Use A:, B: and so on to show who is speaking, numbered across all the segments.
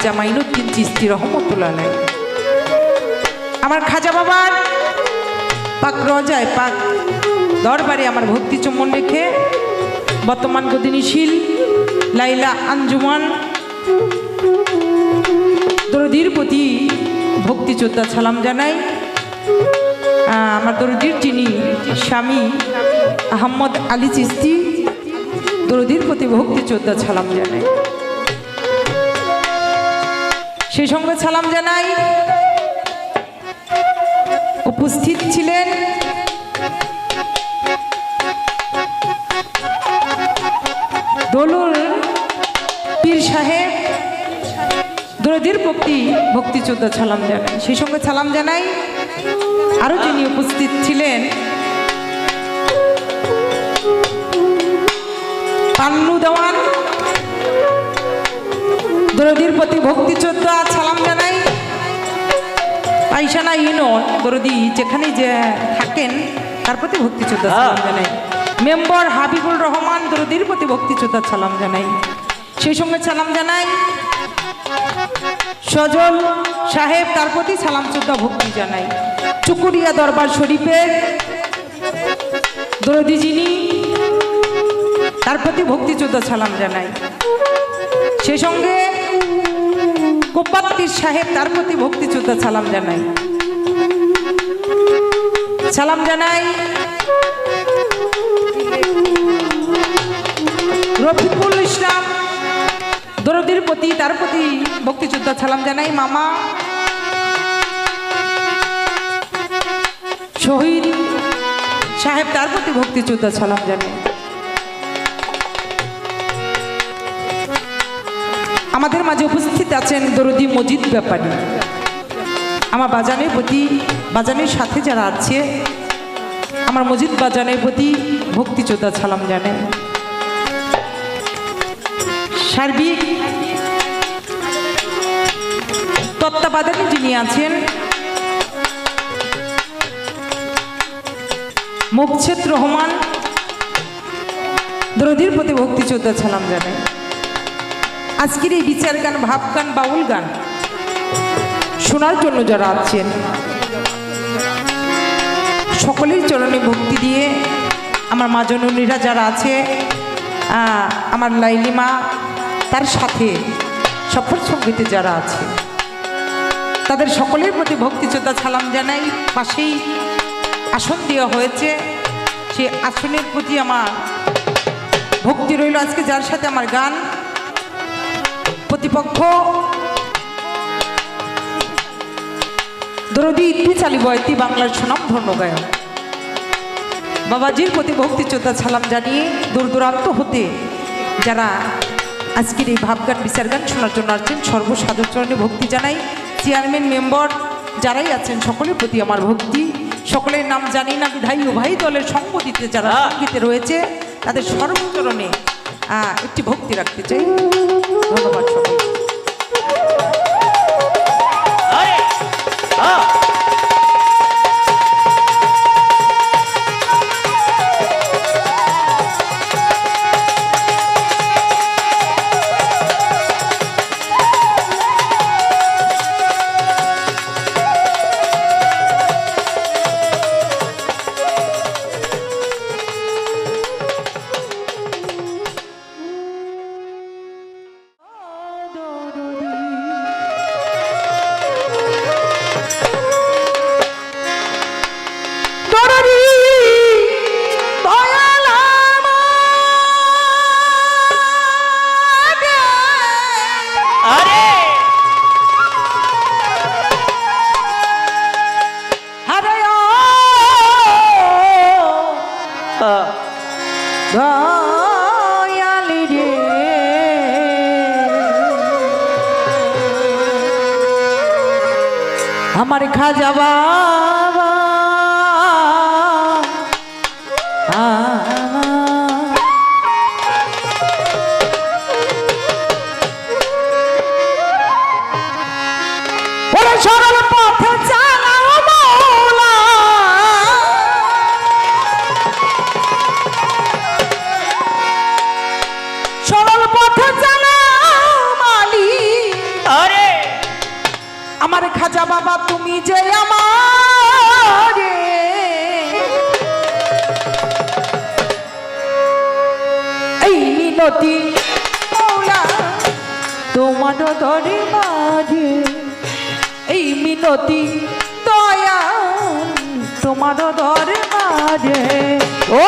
A: খাজা মাইনুদ্দিন চিস্তি রহমতুল্লাহ। আমার খাজা বাবার পাক রজায়, পাক দরবারে আমার ভক্তি চুম্বন রেখে বর্তমান গদিনীশীল লাইলা আঞ্জুমান দরদির প্রতি ভক্তি যোদ্ধা সালাম জানাই আমার দরদির যিনি স্বামী আহম্মদ আলী চিস্তি, দরদির প্রতি ভক্তি যোদ্ধা সালাম জানাই সেই সঙ্গে সালাম জানাই। উপস্থিত ছিলেন দোলুর পীর সাহেব, দরদির ভক্তি ভক্তি যোদ্ধা সালাম জানাই। সেই সঙ্গে সালাম জানাই। আরও যিনি উপস্থিত ছিলেন, পান্নু দেওয়ান। দরদির প্রতি ভক্তি যোদ্ধা সালাম জানাই। পাইসানা ইউনিয়ন দরদি যেখানে যে থাকেন তার প্রতি ভক্তি যোদ্ধা সালাম জানাই। মেম্বার হাবিবুল রহমান দরদির প্রতি ভক্তি যোদ্ধা সালাম জানাই। সেই সঙ্গে সালাম জানাই। সজল সাহেব তার প্রতি সালাম শ্রদ্ধা ভক্তি জানাই। চুকুরিয়া দরবার শরীফের দরদি যিনি তার প্রতি ভক্তি শ্রদ্ধা সালাম জানাই। সে সঙ্গে কোপাত্তির সাহেব তার প্রতি ভক্তি শ্রদ্ধা সালাম জানাই। সালাম জানাই। রফিকুল ইসলাম, দরদির প্রতি, তার প্রতি ভক্তিযোদ্ধা সালাম জানাই, মামা। শহীদ সাহেব তার প্রতি ভক্তিযোদ্ধা সালাম জানাই। আমাদের মাঝে উপস্থিত আছেন দরদি মজিদ ব্যাপারী। আমার বাজানের প্রতি, বাজানের সাথে যারা আছে, আমার মজিদ বাজানের প্রতি ভক্তিযোদ্ধা সালাম জানেন। সার্বিক তত্ত্বাবধানে যিনি আছেন, মুকছেদ রহমান, দরদির প্রতি ভক্তি চোদ্দা জানাই আজকের এই বিচার গান, ভাব গান, বাউল গান। শোনার জন্য যারা আছেন, সকলের চরণে ভক্তি দিয়ে আমার মা জননীরা যারা আছে আমার লাইলিমা, তার সাথে সফর সঙ্গীতে যারা আছে, তাদের সকলের প্রতি ভক্তি শ্রদ্ধা সালাম জানাই। পাশেই আসন দেওয়া হয়েছে সে আসনের প্রতি আমার ভক্তি রইল। আজকে যার সাথে আমার গান প্রতিপক্ষ। দরদি ইতি চালি বয়তি বাংলার সুনাম ধন্য গায়ক। বাবাজির প্রতি ভক্তি সালাম জানিয়ে দূর দূরান্ত হতে যারা আজকের এই ভাবগান বিচার গান শোনার জন্য আসছেন সর্বসাধক চরণে ভক্তি জানাই। চেয়ারম্যান মেম্বার যারাই আছেন সকলের প্রতি আমার ভক্তি। সকলের নাম জানি না বিধায়ী উভয় দলের সঙ্গ দিতে যারা সঙ্গীতে রয়েছে তাদের সর্বচরণে একটি ভক্তি রাখতে চাই। ধন্যবাদ সকল আমার খাজা বাবা। গতি তোমার ধরে মাঝে এই মিনতি দয়া তোমার ধরে মাঝে। ও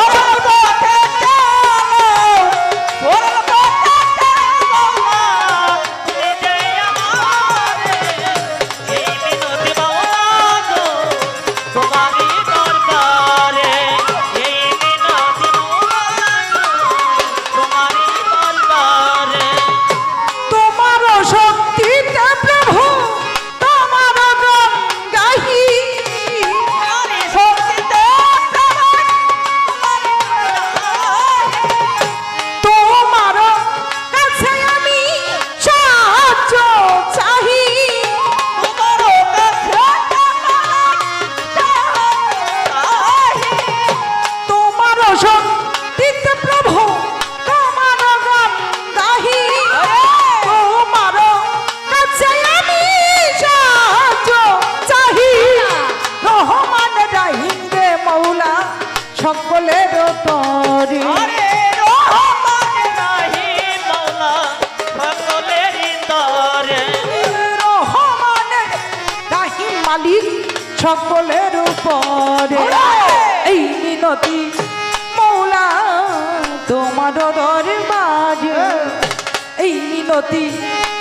A: মিনতি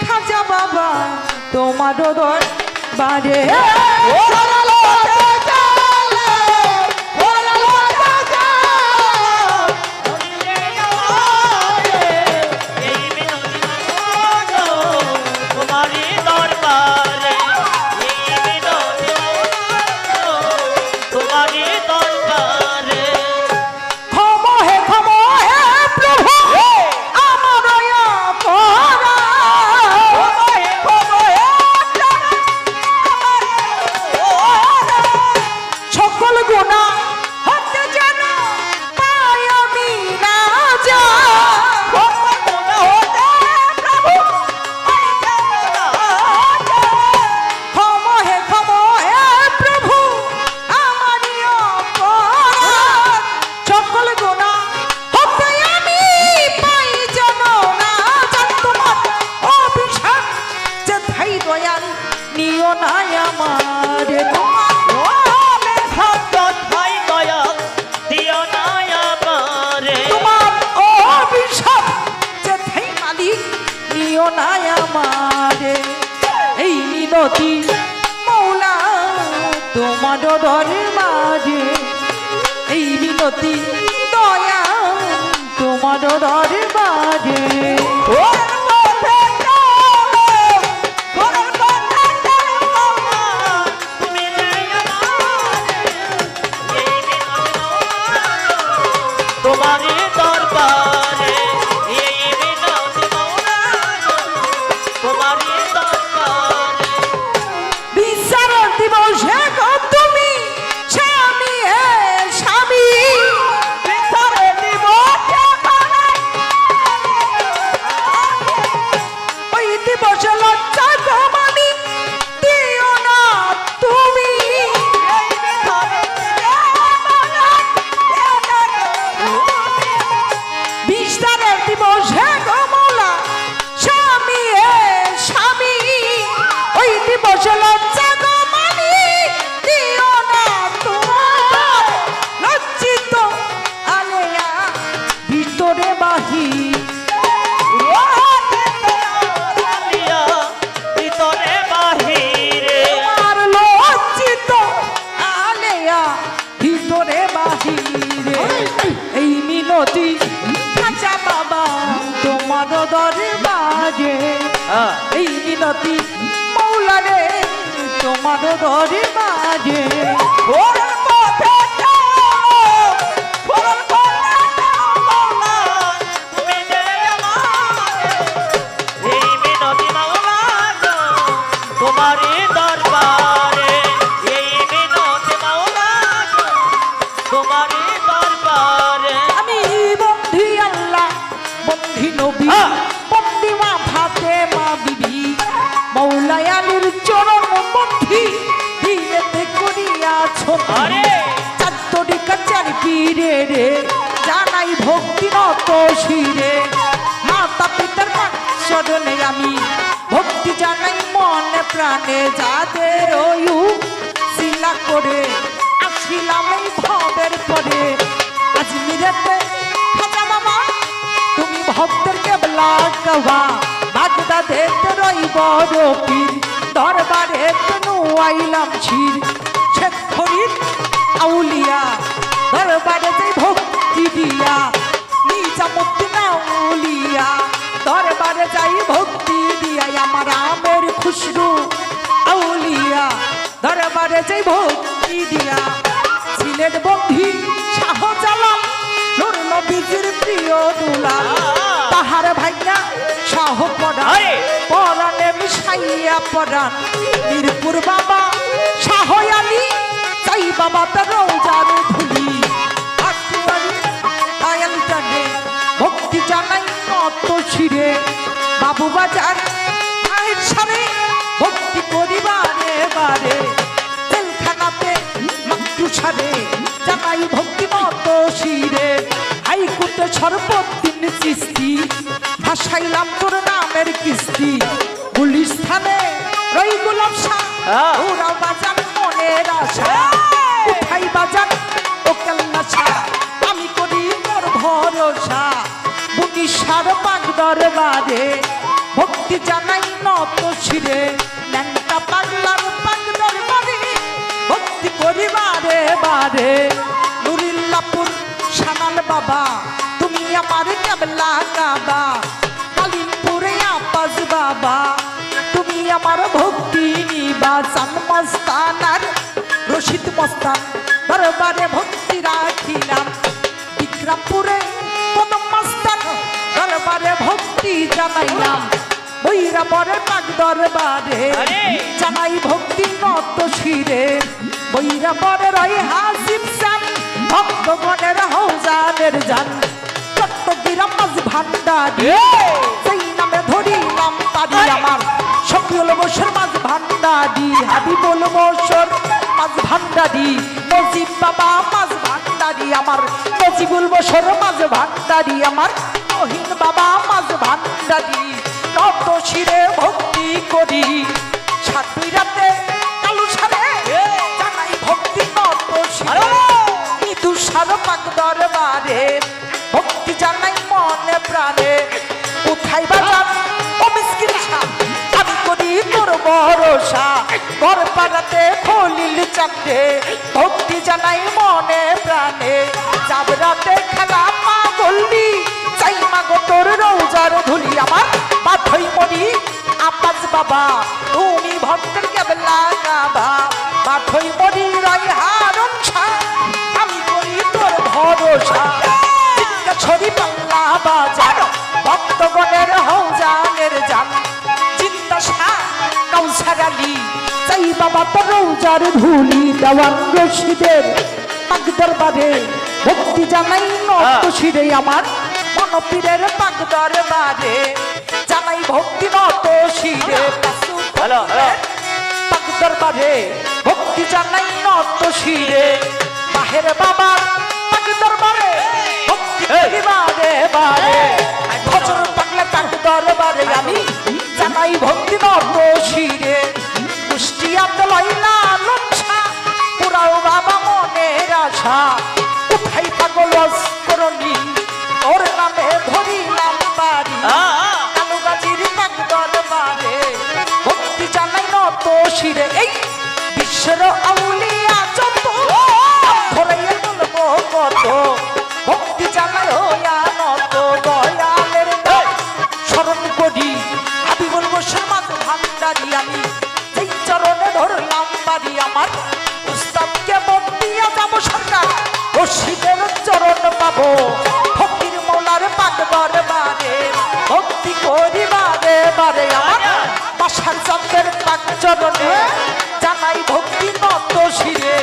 A: খাজা বাবা তোমারও দর বারে অতি দয়া তোমার
B: দরবারে। তোমার দরবারে
A: তোমার দরবারে এই মিনতি মৌলারে তোমার ধরি বাজে ওরা রে, জানাই ভক্তি নত শিরে। মাতা পিতার চরণে আমি ভক্তি জানাই মনে প্রাণে যাদের ওয়ু শিলা করে। আসিলাম এই ভবের পরে। আজ মিরেতে খাজা বাবা তুমি ভক্তের কেবলা কবা বাগদা দেখতে রই বড় পীর দরবারে তনু আইলাম ছির। শেখ আউলিয়া দরবারে যে ভক্তি দিয়া নিজামুদ্দিন আউলিয়া দরবারে যাই ভক্তি দিয়া আমার আমের খুশরু আউলিয়া দরবারে যে ভক্তি দিয়া ছিলেন বন্ধি শাহজালাল নূর নবীজির প্রিয় দুলাল। তাহার ভাইয়া শাহ পড়া
B: আরে!
A: পরাণে মিশাইয়া পরাণ। মিরপুর বাবা শাহ আলী চাই বাবা তার রোজার জানাই কত শিরে বাবু বাজার মায়ের সারে ভক্তি করিবারে বারে। জেলখানাতে মাকটু সারে জানাই ভক্তি মত শিরে হাইকোর্টে সর্বদিন সৃষ্টি ভাসাইলাম তোর নামের কিস্তি। পুলিশ থানে রই গোলাপ শাহ। ওরাও বাজান মনের আশা। বুনিশার পাক দরবারে। ভক্তি জানাই নত শিরে। ন্যাংটা পাগলার পাক দরবারে, ভক্তি করিবারে বারে। নুরিল্লাপুর সানাল বাবা, তুমি আমার কেবলা কাবা। কালিমপুরে আপাস বাবা, তুমি আমার ভক্তি নিবা। চান মস্তানার রশিদ মস্তান জানাইলাম বৈরা বরে পাক দরবারে। জানাই ভক্তি নত শিরে বৈরা বরে রই হাসিম সান ভক্তগণের হৌজানের জান। চট্টগ্রাম মাঝ ভান্ডারি সেই নামে ধরিলাম তারি আমার। শকিউল বসর মাঝ ভান্ডারি হাবিবুল বসর মাঝ ভান্ডারি নজিব বাবা মাঝ ভান্ডারি আমার। নজিবুল বসর মাঝ ভান্ডারি আমার। বাবা মাঝ ভান্ডারি নত শিরে ভক্তি করি। সাতুই রাতে কালু সারে জানাই ভক্তি নত শিরে মৃদু সার পাক দরবারে ভক্তি জানাই মনে প্রাণে। কোথায় বাজার ও মিসকিন আমি করি তোর ভরসা। ঘর পাড়াতে খলিল চাপতে ভক্তি জানাই মনে প্রাণে। চাবরাতে খেলা মা বললি মাগো তোর রোজার ধুলি আমার মাথই মরি আপাস বাবা তুমি ভক্তের কেবলা গাবা মাথই মরি রাই হারণ আমি করি তোর ভরসা। ছড়ি পাল্লা বাজার ভক্তগণের হৌজানের জান চিন্তা শাহ কাউসার আলী চাই বাবা তোর রোজার ধুলি দেওয়ান রশিদের। পাক দরবারে ভক্তি জানাই নত শিরে আমার মনপীরের পাক দরবারে জানাই ভক্তি নত শিরে। পাক দরবারে ভক্তি জানাই নত শিরে। বাহের বাবার পাক দরবারে ভক্তি। বারে। বারে ভজন পাকলে পাক দরবারে আমি জানাই ভক্তি নত শিরে। কুষ্টিয়াতে লইলা লঞ্ছা পুরাও বাবা মনের আশা। কোথায় পাগল শিরে এই বিশ্বের আউলিয়া যত ধরে বলব কত ভক্তি জানাই হইয়া নত দয়ালের স্মরণ করি আমি বলব সমাজ ভান্ডারি আমি। সেই চরণে ধরলাম বাড়ি আমার উস্তাদকে মন দিয়া যাব সরকার? রশিদের চরণ পাবো, ফকির মোলার পাক দরবারে ভক্তি করি বারে বারে আমার, বাসার চরণে জানাই ভক্তি নত শিরে।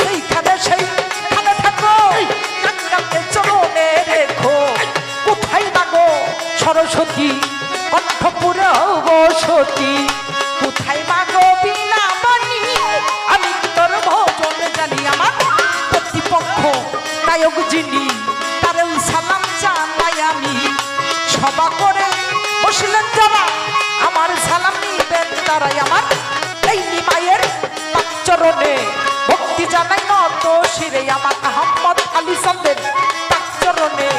A: সেইখানে সেই থাকো চরণে রেখো। কোথায় মাগো সরস্বতী, কণ্ঠপুরে সতী? কোথায় মাগো বিনা বাণী আমি তোর ভজন জানি আমার প্রতিপক্ষ নায়ক যিনি তারেও সালাম জানাই আমি। সবা করে বসলেন যারা, আমার সালাম নিবে তারাই আমার এই নিমায়ের চরণে ভক্তি জানাই নত শিরে আমার আহম্মদ আলী সান্দের চরণে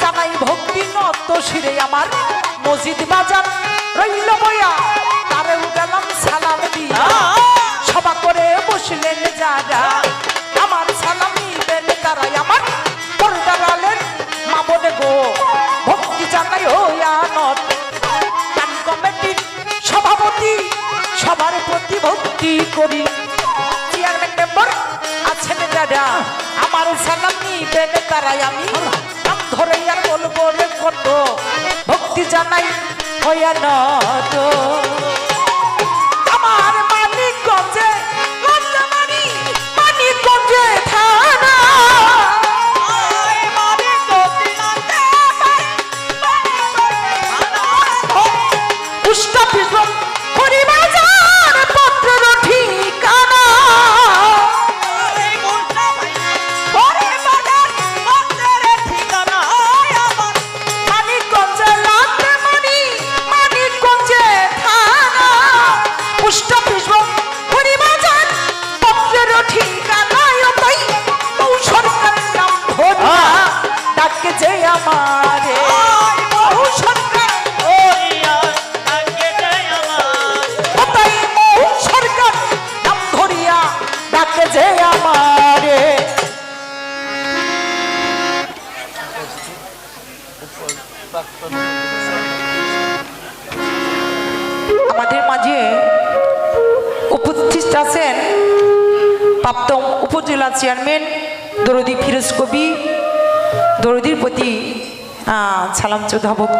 A: জানাই ভক্তি নত শিরে আমার মসজিদ বাজার। রইল বয়া তারেও গেলাম সালাম দিয়া। সভা করে বসলেন যারা। সবার প্রতি ভক্তি করি। চেয়ারম্যান মেম্বার আছেন দাদা আমার সালাম নিবেন তারাই আমি। নাম ধরে আর বলব কত, ভক্তি জানাই হইয়া নত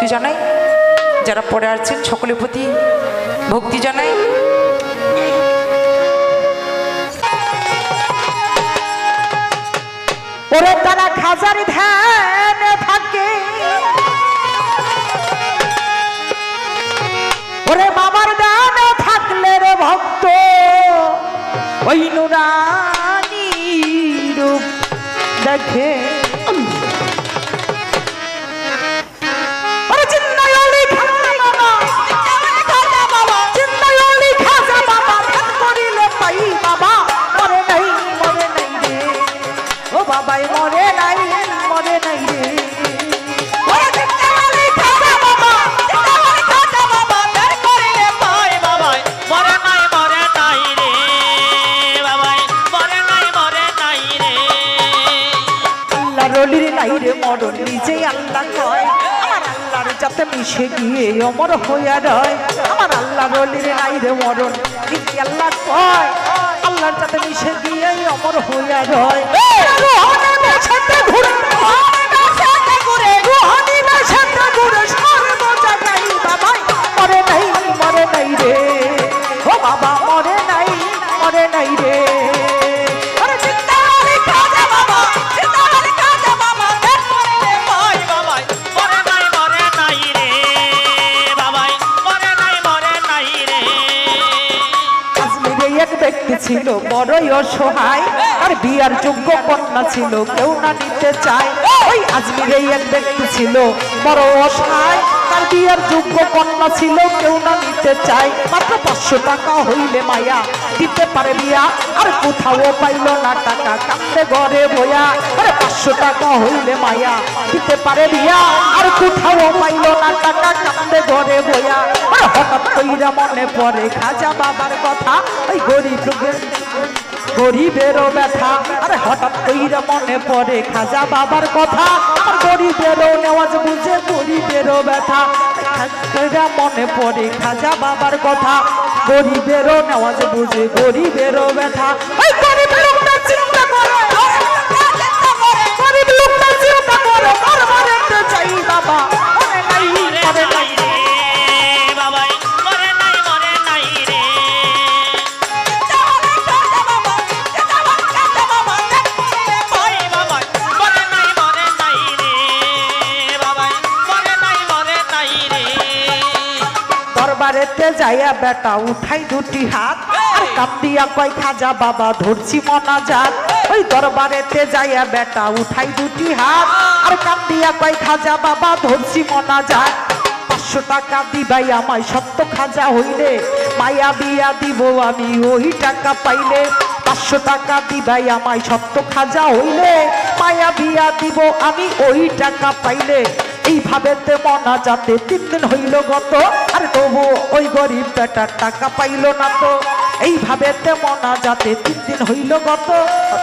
A: ভক্তি জানাই। যারা পরে আছেন, সকলের প্রতি ভক্তি জানাই। ওরে তারা খাজার ধ্যান থাকে। ওরে বাবার দান থাকলে রে ভক্ত। ওই নুরানি রূপ দেখে। যাতে মিশে গিয়ে অমর হইয়া রয় আমার আল্লাহ রলির নাই রে মরণ নিজে আল্লাহ কয় আল্লাহর যাতে মিশে গিয়ে অমর হইয়া রয় মরে নাই রে ও বাবা মরে নাই মরে নাই রে। ব্যক্তি ছিল বড়ই অসহায় আর বিয়ার যোগ্য কন্যা ছিল, কেউ না নিতে চায়। ওই আজমিরেই এক ব্যক্তি ছিল, বড় অসহায় তার বিয়ার যোগ্য কন্যা ছিল? কেউ না নিতে চায়। মাত্র পাঁচশো টাকা হইলে মায়া দিতে পারে বিয়া। আর কোথাও পাইল না টাকা কান্দে ঘরে বয়া। আরে পাঁচশো টাকা হইলে মায়া দিতে পারে বিয়া। আর কোথাও পাইল না টাকা কান্দে ঘরে বয়া। আরে হঠাৎ কইরা মনে পড়ে খাজা বাবার কথা। ওই গরিব লোকের, গরিবেরও ব্যথা। আরে হঠাৎ কইরা মনে পড়ে খাজা বাবার কথা। গরিবেরও নেওয়াজ বুঝে গরিবেরও ব্যথা। কইরা মনে পড়ে খাজা বাবার কথা। গরিবেরও নেওয়াজ বুঝে গরিবেরও ব্যথা। চিন্তা করে। চাই বাবা। দরবারেতে যাইয়া বেটা উঠাই দুটি হাত। আর কান্দিয়া কয়, খাজা বাবা, ধরছি মনা যাত ওই দরবারেতে যাইয়া বেটা উঠাই দুটি হাত। আর কান্দিয়া কয়, খাজা বাবা, ধরছি মনা যাত পাঁচশো টাকা দিবাই আমায় সত্য খাজা হইলে। মায়া বিয়া দিব আমি ওই টাকা পাইলে। পাঁচশো টাকা দিবাই আমায় সত্য খাজা হইলে। মায়া বিয়া দিব আমি ওই টাকা পাইলে। এইভাবে তে মনা যাতে তিন দিন হইল গত। আর তবু ওই গরিব বেটার টাকা পাইল না তো। এইভাবে তে মনা যাতে তিন দিন হইল গত।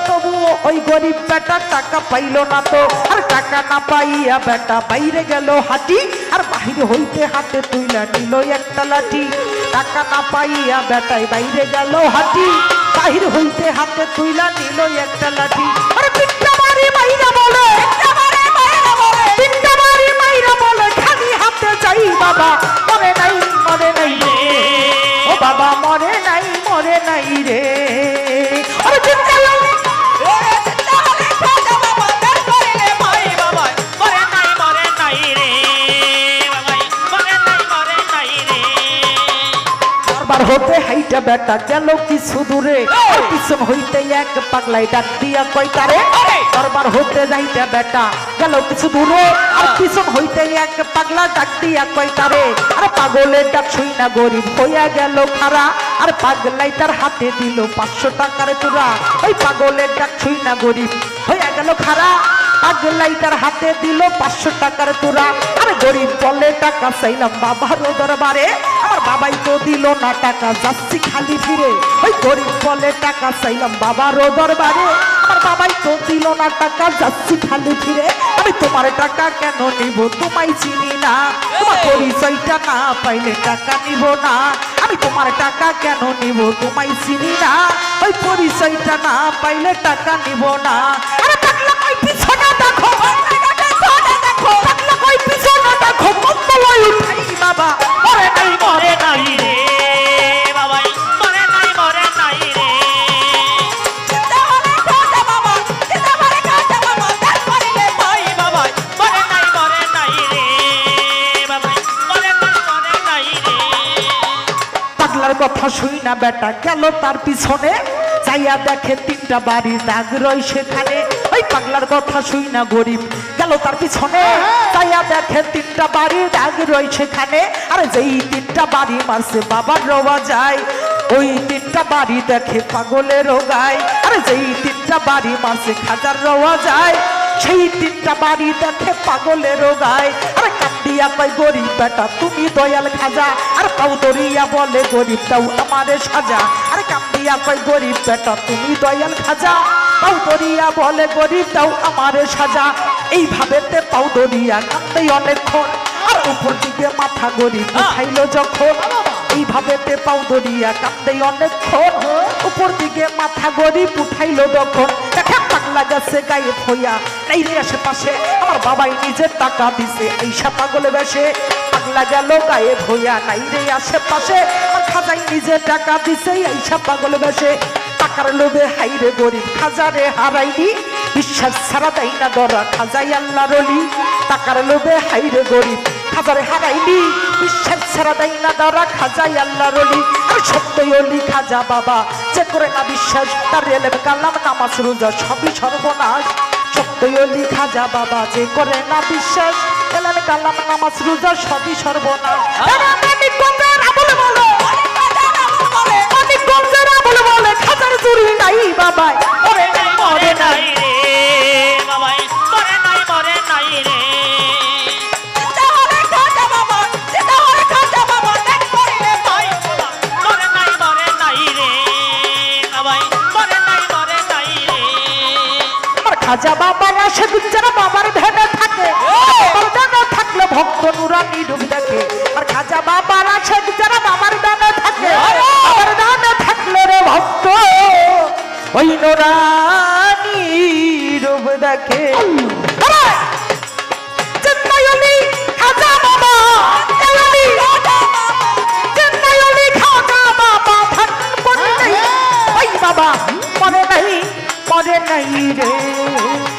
A: তবু ওই গরিব বেটার টাকা পাইল না তো। আর টাকা না পাইয়া বেটা বাইরে গেল হাঁটি। আর বাহিরে হইতে হাতে তুইলা নিল একটা লাঠি। টাকা না পাইয়া বেটাই বাইরে গেল হাঁটি। বাহির হইতে হাতে তুইলা নিল একটা লাঠি। আর পিঠটা মারি মাইরা বলে। বাবা মরে নাই হতে হাইটা বেটা গেল কিছু দূরে আর পিছন হইতে এক পাগলাই ডাক দিয়া তারে দরবার হতে যাইটা বেটা গেল কিছু দূরে আর পিছন হইতে এক পাগলা ডাক দিয়া তারে আর পাগলের ডাক শুই না গরিব হইয়া গেল খারা আর পাগলাই তার হাতে দিল পাঁচশো টাকার চূড়া। ওই পাগলের ডাক শুই না গরিব হইয়া গেল খারা পাগলাই তার হাতে দিল পাঁচশো টাকার তোরা। আর গরিব বলে টাকা চাইলাম বাবার দরবারে। আমার বাবাই তো দিল না টাকা, যাচ্ছি খালি ফিরে ওই গরিব বলে টাকা চাইলাম বাবার দরবারে। আমার বাবাই তো দিল না টাকা, যাচ্ছি খালি ফিরে আমি তোমার টাকা কেন নিব, তোমায় চিনি না। তোমার পরিচয়টা না পাইলে টাকা নিব না। আমি তোমার টাকা কেন নিব, তোমায় চিনি না। ওই পরিচয়টা না পাইলে টাকা নিব না। বেটা গেল তার পিছনে চাইয়া দেখে তিনটা বাড়ি দাগ রয় সেখানে। ওই পাগলার কথা শুই না গরিব, গেল তার পিছনে চাইয়া দেখে তিনটা বাড়ি দাগ রয় সেখানে। আরে যেই তিনটা বাড়ি মারছে বাবার রওয়া যায় ওই তিনটা বাড়ি দেখে পাগলের গায়। আরে যেই তিনটা বাড়ি মারছে খাজার রওয়া যায় সেই তিনটা বাড়ি দেখে পাগলের গায়। আরে কান্দিয়া কয়, গরিব বেটা, তুমি দয়াল খাজা আর পাউদরিয়া বলে গরিব তাও আমারে সাজা। আরে কান্দিয়া কয় গরিব বেটা তুমি দয়াল খাজা। পাউদরিয়া বলে গরিব তাও আমারে সাজা। এইভাবে তে পাউদরিয়া কান্দে অনেকক্ষণ। আর উপর দিকে মাথা গরিব উঠাইলো যখন। এইভাবে তে পাউদরিয়া কান্দে অনেকক্ষণ। উপর দিকে মাথা গরিব উঠাইলো যখন। দেখে পাগলা গেছে গায়ে আশেপাশে আমার বাবাই নিজের টাকা দিছে। এইসা পাগলে বেশে পাগলা গেল গায়ে নাই রে আশেপাশে। খাজাই নিজের টাকা দিছে পাগলে বেশে। টাকার লোভে গরিব খাজারে হারাইনি। বিশ্বাস ছাড়া দেয় না দরা খাজাই আল্লাহ রলি টাকার লোভে হাইরে গরিব খাজারে হারাইনি। বিশ্বাস ছাড়া দেয় না দরা খাজাই আল্লাহ রলি সত্যই অলি খাজা বাবা, যে করে না বিশ্বাস, তার এলেম, কালাম, নামাজ, রোজা, সবই সর্বনাশ। সত্যই অলি খাজা বাবা, যে করে না বিশ্বাস এলেম কালাম নামাজ রোজা সবই সর্বনাশ। খাজার চুরি নাই বাবাই।
B: মরে নাই মরে নাই
A: খাজা বাবা আসে যারা বাবার ধ্যানে থাকে। ভক্ত নুরানি ডুব দেখে। আর খাজা বাবার আসে যারা বাবার ধ্যানে থাকে। বাবার ধ্যানে থাকলে রে ভক্ত। ওই নুরানি ডুব দেখে। অলি বাবা বাবা। থাকেন মনে নাই ওই